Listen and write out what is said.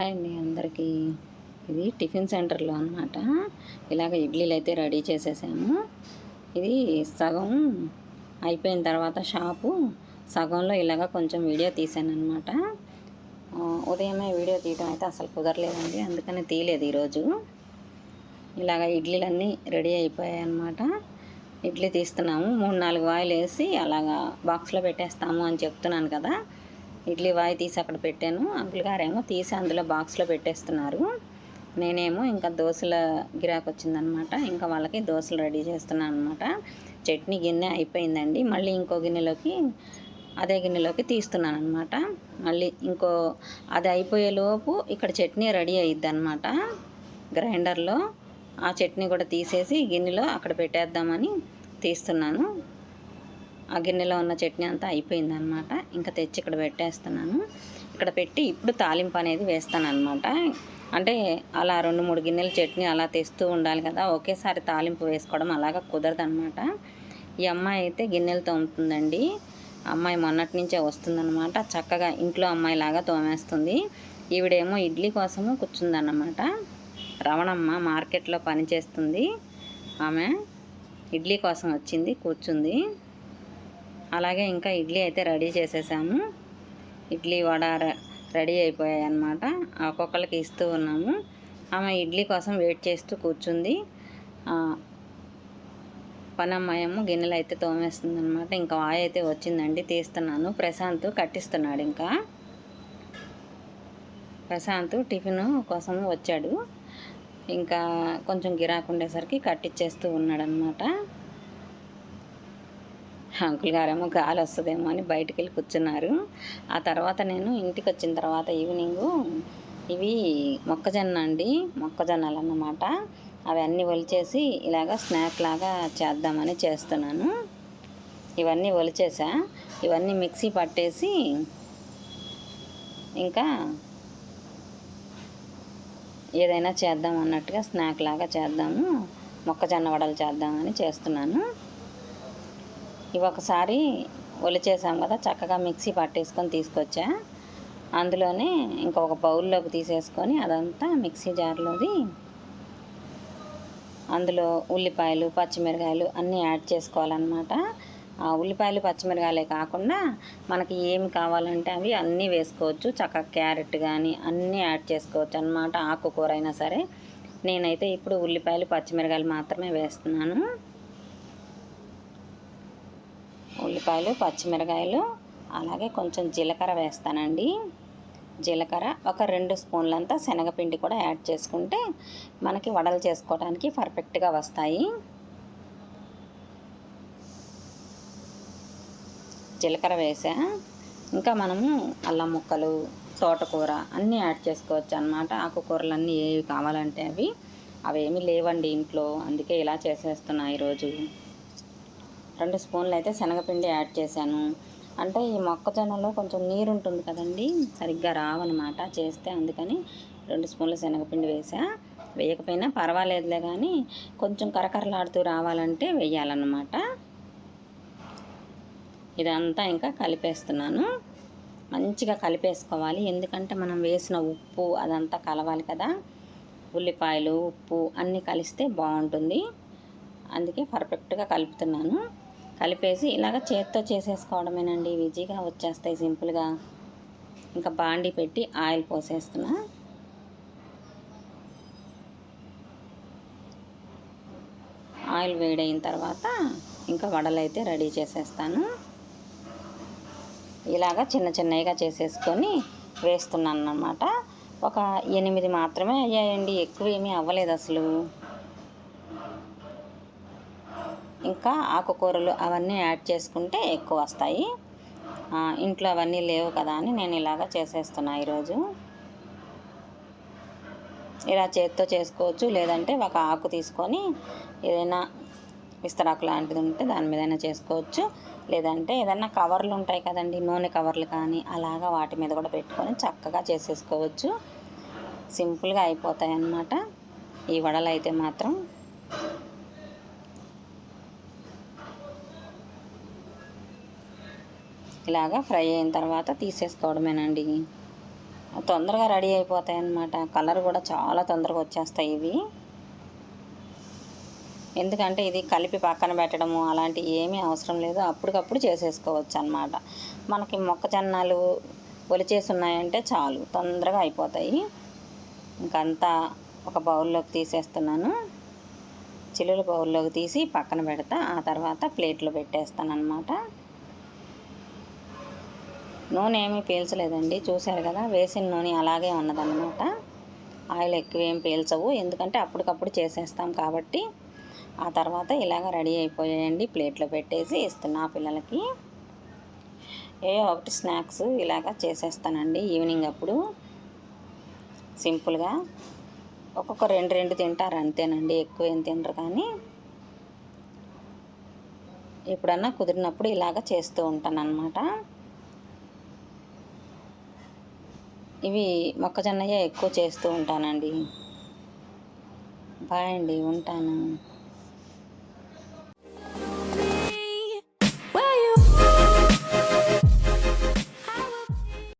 Hi అండి అందరికీ. ఇది టిఫిన్ సెంటర్లో అనమాట ఇలాగ ఇడ్లీలు అయితే రెడీ చేసేసాము. ఇది సగం అయిపోయిన తర్వాత షాపు. సగంలో ఇలాగ కొంచెం వీడియో తీసాను అనమాట ఉదయమే వీడియో తీయడం అయితే అసలు కుదరలేదండి. అందుకని తీయలేదు ఈరోజు. ఇలాగ ఇడ్లీలన్నీ రెడీ అయిపోయాయి అనమాట ఇడ్లీ తీస్తున్నాము. మూడు నాలుగు వాయిలు వేసి అలాగా బాక్స్లో పెట్టేస్తాము అని చెప్తున్నాను కదా. ఇడ్లీ వాయి తీసి అక్కడ పెట్టాను. అంకుల్ గారేమో తీసి అందులో బాక్స్లో పెట్టేస్తున్నారు. నేనేమో ఇంకా దోశల గిరాకు వచ్చిందనమాట. ఇంకా వాళ్ళకి దోశలు రెడీ చేస్తున్నాను అనమాట చట్నీ గిన్నె అయిపోయిందండి. మళ్ళీ ఇంకో గిన్నెలోకి అదే గిన్నెలోకి తీస్తున్నాను అనమాట మళ్ళీ ఇంకో అది అయిపోయేలోపు ఇక్కడ చట్నీ రెడీ అయ్యిద్ది అనమాట గ్రైండర్లో ఆ చట్నీ కూడా తీసేసి గిన్నెలో అక్కడ పెట్టేద్దామని తీస్తున్నాను. ఆ గిన్నెలో ఉన్న చట్నీ అంతా అయిపోయిందనమాట ఇంకా తెచ్చి ఇక్కడ పెట్టేస్తున్నాను. ఇక్కడ పెట్టి ఇప్పుడు తాలింపు అనేది వేస్తాను అనమాట అంటే అలా రెండు మూడు గిన్నెల చట్నీ అలా తెస్తూ ఉండాలి కదా ఒకేసారి తాలింపు వేసుకోవడం అలాగా కుదరదు అనమాట ఈ అమ్మాయి అయితే గిన్నెలు తోముతుందండి అమ్మాయి మొన్నటి నుంచే వస్తుందన్నమాట. చక్కగా ఇంట్లో అమ్మాయి లాగా తోమేస్తుంది. ఈవిడేమో ఇడ్లీ కోసము కూర్చుందన్నమాట. రవణమ్మ మార్కెట్లో పనిచేస్తుంది. ఆమె ఇడ్లీ కోసం వచ్చింది కూర్చుంది. అలాగే ఇంకా ఇడ్లీ అయితే రెడీ చేసేసాము. ఇడ్లీ వడ రెడీ అయిపోయాయి అన్నమాట ఒక్కొక్కరికి ఇస్తూ ఉన్నాము. ఆమె ఇడ్లీ కోసం వెయిట్ చేస్తూ కూర్చుంది. పనమ్మాయము గిన్నెలు అయితే తోమేస్తుంది అనమాట ఇంకా వాయి అయితే వచ్చిందండి తీస్తున్నాను. ప్రశాంత్ కట్టిస్తున్నాడు ఇంకా. ప్రశాంత్ టిఫిన్ కోసము వచ్చాడు. ఇంకా కొంచెం గిరాకు ఉండేసరికి కట్టిచ్చేస్తూ ఉన్నాడనమాట అంకుల్ గారేమో గాలి వస్తుందేమో అని బయటికి వెళ్ళి కూర్చున్నారు. ఆ తర్వాత నేను ఇంటికి వచ్చిన తర్వాత ఈవినింగు ఇవి మొక్కజొన్న అండి మొక్కజొన్నలు అన్నమాట అవి అన్నీ ఒలిచేసి ఇలాగ స్నాక్ లాగా చేద్దామని చేస్తున్నాను. ఇవన్నీ ఒలిచేసా ఇవన్నీ మిక్సీ పట్టేసి ఇంకా ఏదైనా చేద్దాం అన్నట్టుగా స్నాక్ లాగా చేద్దాము మొక్కజొన్న వడలు చేద్దామని చేస్తున్నాను. ఇవి ఒకసారి ఒలిచేసాం కదా చక్కగా మిక్సీ పట్టేసుకొని తీసుకొచ్చా. అందులోనే ఇంకొక బౌల్లోకి తీసేసుకొని అదంతా మిక్సీ జార్లోది అందులో ఉల్లిపాయలు పచ్చిమిరకాయలు అన్నీ యాడ్ చేసుకోవాలన్నమాట. ఆ ఉల్లిపాయలు పచ్చిమిరకాయలే కాకుండా మనకి ఏమి కావాలంటే అవి అన్నీ వేసుకోవచ్చు. చక్కగా క్యారెట్ కానీ అన్నీ యాడ్ చేసుకోవచ్చు అనమాట ఆకుకూర అయినా సరే. నేనైతే ఇప్పుడు ఉల్లిపాయలు పచ్చిమిరకాయలు మాత్రమే వేస్తున్నాను. ఉల్లిపాయలు పచ్చిమిరకాయలు అలాగే కొంచెం జీలకర్ర వేస్తానండి. జీలకర్ర ఒక రెండు స్పూన్లంతా శనగపిండి కూడా యాడ్ చేసుకుంటే మనకి వడలు చేసుకోవడానికి పర్ఫెక్ట్గా వస్తాయి. జీలకర్ర వేసా. ఇంకా మనము అల్లం ముక్కలు తోటకూర అన్నీ యాడ్ చేసుకోవచ్చు అనమాట ఆకుకూరలు అన్నీ ఏవి కావాలంటే అవి. అవేమీ లేవండి ఇంట్లో. అందుకే ఇలా చేసేస్తున్నా ఈరోజు. రెండు స్పూన్లు అయితే శనగపిండి యాడ్ చేశాను. అంటే ఈ మొక్కజొన్నలో కొంచెం నీరు ఉంటుంది కదండి సరిగ్గా రావన్నమాట చేస్తే అందుకని రెండు స్పూన్ల శనగపిండి వేసా వేయకపోయినా పర్వాలేదులే కానీ కొంచెం కరకరలాడుతూ రావాలంటే వేయాలన్నమాట. ఇదంతా ఇంకా కలిపేస్తున్నాను. మంచిగా కలిపేసుకోవాలి ఎందుకంటే మనం వేసిన ఉప్పు అదంతా కలవాలి కదా. ఉల్లిపాయలు ఉప్పు అన్నీ కలిస్తే బాగుంటుంది. అందుకే పర్ఫెక్ట్గా కలుపుతున్నాను. కలిపేసి ఇలాగ చేత్తో చేసేసుకోవడమేనండి. ఈజీగా వచ్చేస్తాయి సింపుల్గా. ఇంకా బాండి పెట్టి ఆయిల్ పోసేస్తున్నా. ఆయిల్ వేడైన తర్వాత ఇంకా వడలు అయితే రెడీ చేసేస్తాను. ఇలాగ చిన్న చిన్నగా చేసేసుకొని వేస్తున్నాను అన్నమాట ఒక ఎనిమిది మాత్రమే అయ్యాయండి. ఎక్కువ ఏమీ అవ్వలేదు అసలు. ఇంకా ఆకుకూరలు అవన్నీ యాడ్ చేసుకుంటే ఎక్కువ వస్తాయి. ఇంట్లో అవన్నీ లేవు కదా అని నేను ఇలాగ చేసేస్తున్నా ఈరోజు. ఇలా చేత్తో చేసుకోవచ్చు లేదంటే ఒక ఆకు తీసుకొని ఏదైనా విస్తరాకు లాంటిది ఉంటే దాని మీదైనా చేసుకోవచ్చు. లేదంటే ఏదైనా కవర్లు ఉంటాయి కదండి నూనె కవర్లు కానీ అలాగా వాటి మీద కూడా పెట్టుకొని చక్కగా చేసేసుకోవచ్చు. సింపుల్గా అయిపోతాయి అన్నమాట ఈ వడలు అయితే మాత్రం ఇలాగా ఫ్రై అయిన తర్వాత తీసేసుకోవడమేనండి. తొందరగా రెడీ అయిపోతాయి అన్నమాట కలర్ కూడా చాలా తొందరగా వచ్చేస్తాయి ఇవి. ఎందుకంటే ఇది కలిపి పక్కన పెట్టడము అలాంటి ఏమీ అవసరం లేదు. అప్పటికప్పుడు చేసేసుకోవచ్చు అనమాట మనకి మొక్కజొన్నలు ఒలిచేసి ఉన్నాయంటే చాలు తొందరగా అయిపోతాయి. ఇంకంతా ఒక బౌల్లోకి తీసేస్తున్నాను. చిల్లుల బౌల్లోకి తీసి పక్కన పెడతా ఆ తర్వాత ప్లేట్లో పెట్టేస్తాను అనమాట నూనె ఏమీ పీల్చలేదండి. చూశారు కదా వేసిన నూనె అలాగే ఉన్నదన్నమాట. ఆయిల్ ఎక్కువ ఏం పీల్చవు. ఎందుకంటే అప్పటికప్పుడు చేసేస్తాం కాబట్టి. ఆ తర్వాత ఇలాగ రెడీ అయిపోయాయండి. ప్లేట్లో పెట్టేసి ఇస్తున్నా పిల్లలకి. ఏ ఒకటి స్నాక్స్ ఇలాగ చేసేస్తానండి ఈవినింగ్ అప్పుడు. సింపుల్గా. ఒక్కొక్క రెండు రెండు తింటారు అంతేనండి. ఎక్కువ ఏం తినరు కానీ. ఎప్పుడన్నా కుదిరినప్పుడు ఇలాగ చేస్తూ ఉంటానన్నమాట. ఇవి మొక్కజొన్నయే ఎక్కువ చేస్తూ ఉంటానండి. బాయ్ అండి ఉంటాను.